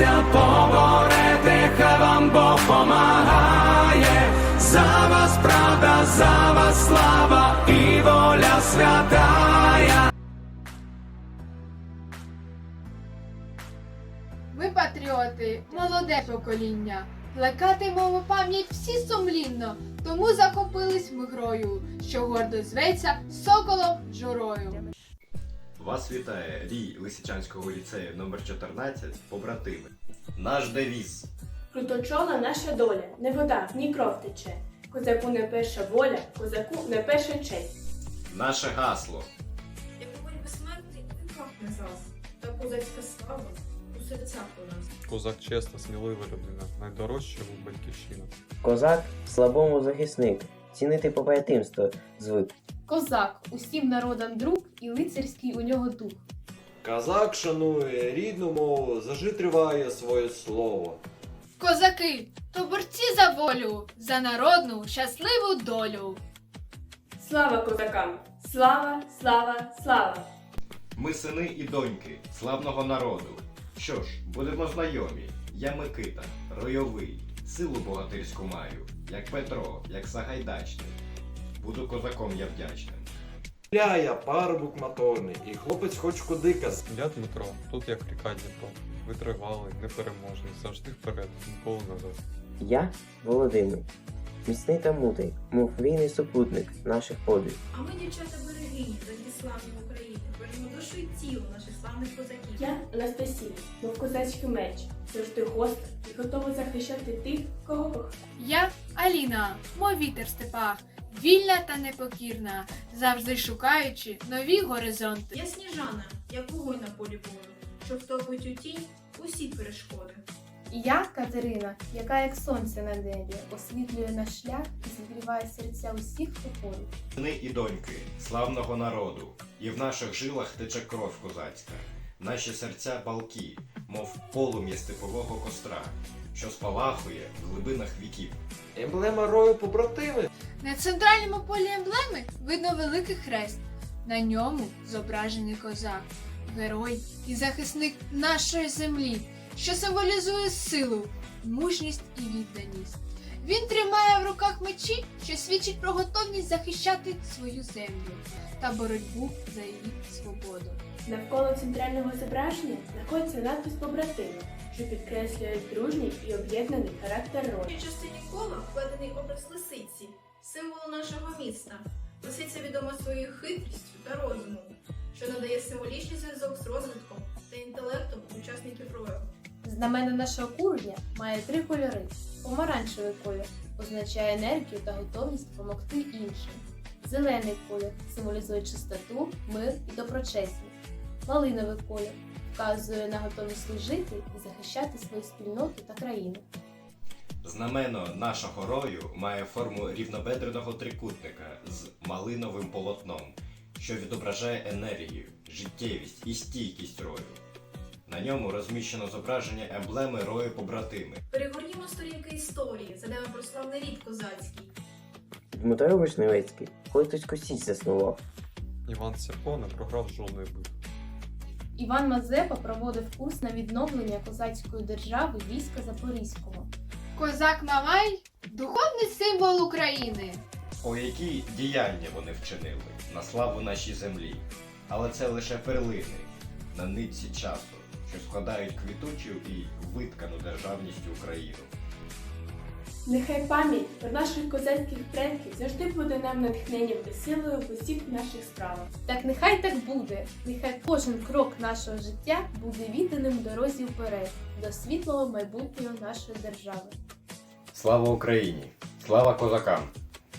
Боріться, поборете, хай вам Бог помагає. За вас правда, за вас слава і воля святая. Ми патріоти, молоде покоління. Плекатимемо пам'ять всі сумлінно, тому захопились ми грою, що гордо зветься соколом журою. Вас вітає Рій Лисичанського ліцею номер 14 побратими. Наш девіз. Круточола наша доля, не вода, ні кров тече. Козаку не перша воля, козаку не перша честь. Наше гасло. Як вогонь безсмертний, він кров не зас. Та козацька слава у серцях у нас. Козак чесна, смілива людина, найдорожча у батьківщина. Козак слабому захисник, цінити побратимство звик. Козак усім народам друг і лицарський у нього дух. Казак шанує рідну мову, завжди триває своє слово. Козаки, то борці за волю, за народну щасливу долю. Слава козакам! Слава, слава, слава! Ми сини і доньки славного народу. Що ж, будемо знайомі. Я Микита, ройовий, силу богатирську маю, як Петро, як Сагайдачний. Буду козаком я вдячним. Я я парубок моторний, і хлопець хоч куди каз. Я Дмитро, тут як ріка Дніпро. Витривалий, непереможний, завжди вперед, ніколи назад. Я Володимир, міцний та мудрий, мов війний супутник наших подвиг. А ми, дівчата берегині, завжди славні України, бережемо душу і тіло наших славних козаків. Я Анастасія, мов козацький меч, завжди гостра і готова захищати тих, кого. Я Аліна, мой вітер в степах, вільна та непокірна, завжди шукаючи нові горизонти. Я сніжана, як вогонь на полі бою, що втопить у тінь усі перешкоди. І я Катерина, яка як сонце на небі, освітлює наш шлях і зігріває серця усіх, хто поруч. Сини і доньки славного народу, і в наших жилах тече кров козацька. Наші серця балки, мов полум'я степового костра, що спалахує в глибинах віків. Емблема рою побратими. На центральному полі емблеми видно великий хрест. На ньому зображений козак, герой і захисник нашої землі, що символізує силу, мужність і відданість. Він тримає в руках мечі, що свідчить про готовність захищати свою землю та боротьбу за її свободу. Навколо центрального зображення знаходиться надпис побратими, що підкреслює дружній і об'єднаний характер В рою. цій частині кола вкладений образ лисиці, символу нашого міста. Лисиця відома своєю хитрістю та розумом, що надає символічний зв'язок з розвитком та інтелектом учасників рою. Знамена нашого курня має три кольори. Помаранчевий колір означає енергію та готовність допомогти іншим. Зелений колір символізує чистоту, мир і доброчесність. Малиновий колір вказує на готовність служити і захищати свою спільноту та країну. Знамено нашого рою має форму рівнобедреного трикутника з малиновим полотном, що відображає енергію, життєвість і стійкість рою. На ньому розміщено зображення емблеми рою побратими. Перегорнімо сторінки історії, згадаємо про славний рід козацький. Дмитро Вишневецький Хортицьку січ заснував. Іван Сяпо не програв жодної битви. Іван Мазепа проводив курс на відновлення козацької держави війська Запорізького. Козак Мамай духовний символ України. О які діяння вони вчинили на славу нашій землі. Але це лише перлини на нитці часу, що складають квітучу і виткану державність Україну. Нехай пам'ять про наших козацьких предків завжди буде нам натхненням і силою в усіх наших справах. Так нехай так буде. Нехай кожен крок нашого життя буде відданим дорозі вперед до світлого майбутнього нашої держави. Слава Україні! Слава козакам!